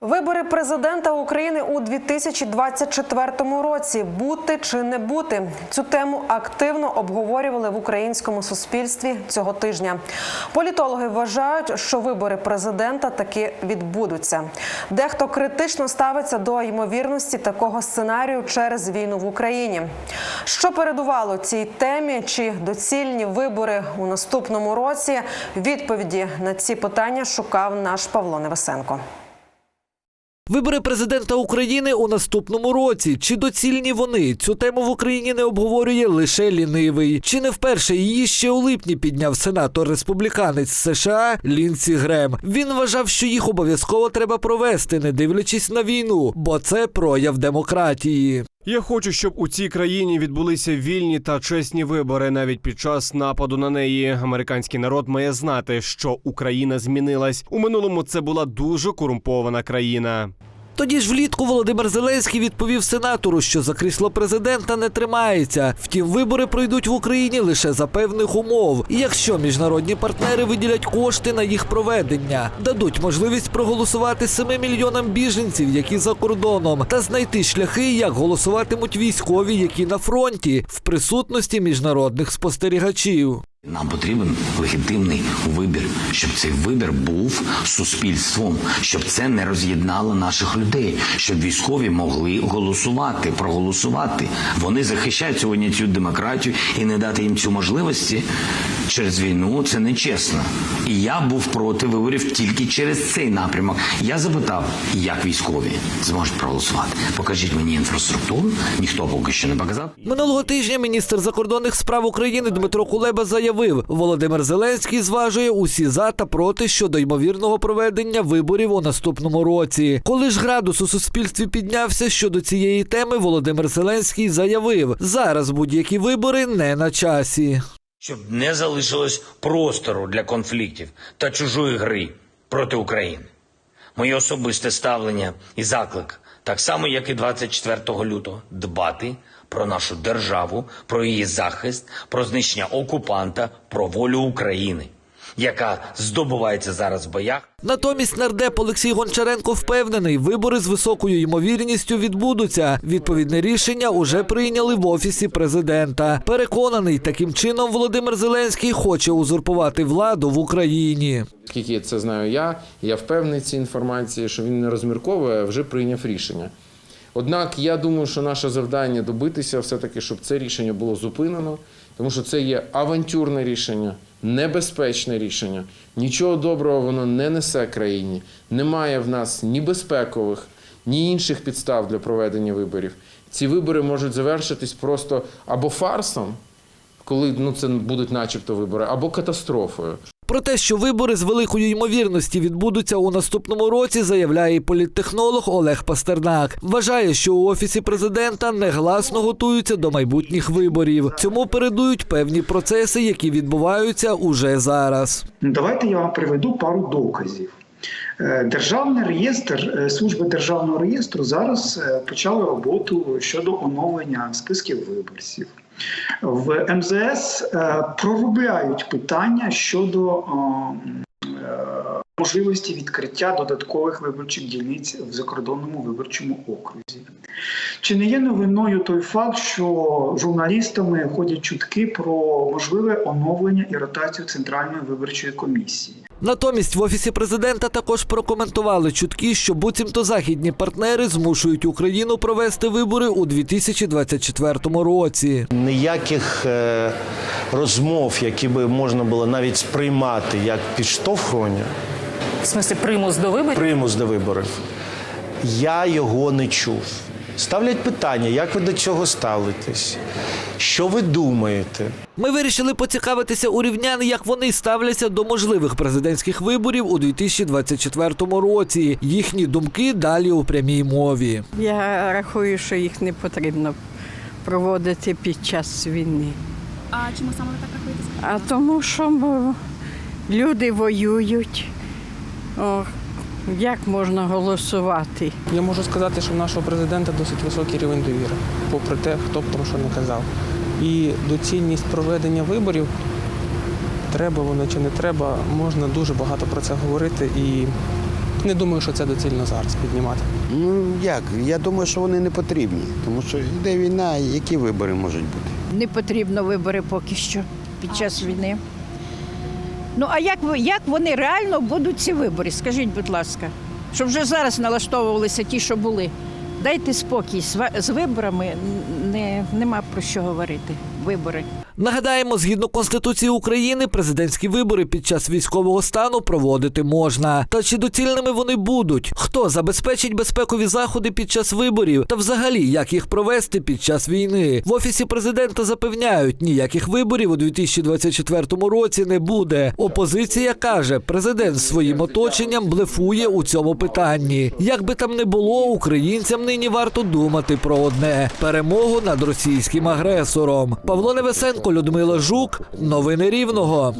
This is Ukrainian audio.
Вибори президента України у 2024 році бути чи не бути цю тему активно обговорювали в українському суспільстві цього тижня. Політологи вважають, що вибори президента таки відбудуться. Дехто критично ставиться до ймовірності такого сценарію через війну в Україні. Що передувало цій темі? Чи доцільні вибори у наступному році? Відповіді на ці питання шукав наш Павло Невесенко. Вибори президента України у наступному році. Чи доцільні вони? Цю тему в Україні не обговорює лише лінивий. Чи не вперше її ще у липні підняв сенатор республіканець США Лінсі Грем. Він вважав, що їх обов'язково треба провести, не дивлячись на війну, бо це прояв демократії. Я хочу, щоб у цій країні відбулися вільні та чесні вибори навіть під час нападу на неї. Американський народ має знати, що Україна змінилась. У минулому це була дуже корумпована країна. Тоді ж влітку Володимир Зеленський відповів сенатору, що за крісло президента не тримається. Втім, вибори пройдуть в Україні лише за певних умов. І якщо міжнародні партнери виділять кошти на їх проведення, дадуть можливість проголосувати 7 мільйонам біженців, які за кордоном, та знайти шляхи, як голосуватимуть військові, які на фронті, в присутності міжнародних спостерігачів. Нам потрібен легітимний вибір, щоб цей вибір був суспільством, щоб це не роз'єднало наших людей, щоб військові могли голосувати, проголосувати. Вони захищають сьогодні цю демократію і не дати їм цю можливості через війну. Це нечесно. І я був проти виборів тільки через цей напрямок. Я запитав, як військові зможуть проголосувати. Покажіть мені інфраструктуру. Ніхто поки що не показав. Минулого тижня міністр закордонних справ України Дмитро Кулеба заявив, Володимир Зеленський зважує усі за та проти щодо ймовірного проведення виборів у наступному році. Коли ж градус у суспільстві піднявся щодо цієї теми, Володимир Зеленський заявив, зараз будь-які вибори не на часі. щоб не залишилось простору для конфліктів та чужої гри проти України. Моє особисте ставлення і заклик, так само як і 24 лютого, дбати про нашу державу, про її захист, про знищення окупанта, про волю України, яка здобувається зараз в боях. Натомість нардеп Олексій Гончаренко впевнений, вибори з високою ймовірністю відбудуться. Відповідне рішення уже прийняли в офісі президента. Переконаний, таким чином Володимир Зеленський хоче узурпувати владу в Україні. Скільки це знаю я, я впевнений цій інформації, що він не розмірковує, а вже прийняв рішення. Однак я думаю, що наше завдання добитися все-таки, щоб це рішення було зупинено, тому що це є авантюрне рішення, небезпечне рішення. Нічого доброго воно не несе країні. Немає в нас ні безпекових, ні інших підстав для проведення виборів. Ці вибори можуть завершитись просто або фарсом, коли ну, це будуть начебто вибори, або катастрофою. Про те, що вибори з великою ймовірності відбудуться у наступному році, заявляє і політтехнолог Олег Пастернак. Вважає, що у офісі президента негласно готуються до майбутніх виборів. Цьому передують певні процеси, які відбуваються уже зараз. Давайте я вам приведу пару доказів. Е, Державний реєстр е, служби державного реєстру зараз е, почали роботу щодо оновлення списків виборців. В МЗС е, проробляють питання щодо е, можливості відкриття додаткових виборчих дільниць в закордонному виборчому окрузі. Чи не є новиною той факт, що журналістами ходять чутки про можливе оновлення і ротацію Центральної виборчої комісії? Натомість в офісі президента також прокоментували чутки, що буцімто західні партнери змушують Україну провести вибори у 2024 році. Ніяких е, розмов, які би можна було навіть сприймати як підштовхування, В смислі примус до виборів? примус до виборів, я його не чув. Ставлять питання, як ви до цього ставитесь? Що ви думаєте? Ми вирішили поцікавитися у рівнян, як вони ставляться до можливих президентських виборів у 2024 році. Їхні думки далі у прямій мові. Я рахую, що їх не потрібно проводити під час війни. А чому саме ви так рахуєте? А тому, що люди воюють. О, як можна голосувати? Я можу сказати, що в нашого президента досить високий рівень довіри, попри те, хто б там що не казав. І доцільність проведення виборів, треба воно чи не треба, можна дуже багато про це говорити. І Не думаю, що це доцільно зараз піднімати. Ну як? Я думаю, що вони не потрібні, тому що йде війна, які вибори можуть бути. Не потрібно вибори поки що під час війни. Ну а як, ви- як вони реально будуть ці вибори? Скажіть, будь ласка, щоб вже зараз налаштовувалися ті, що були. Дайте спокій з виборами, не, нема про що говорити. Вибори. Нагадаємо, згідно Конституції України, президентські вибори під час військового стану проводити можна. Та чи доцільними вони будуть? Хто забезпечить безпекові заходи під час виборів? Та взагалі як їх провести під час війни? В офісі президента запевняють, ніяких виборів у 2024 році не буде. Опозиція каже, президент своїм оточенням блефує у цьому питанні. Як би там не було, українцям нині варто думати про одне перемогу над російським агресором. Павло Невесенко, Людмила Жук, новини Рівного.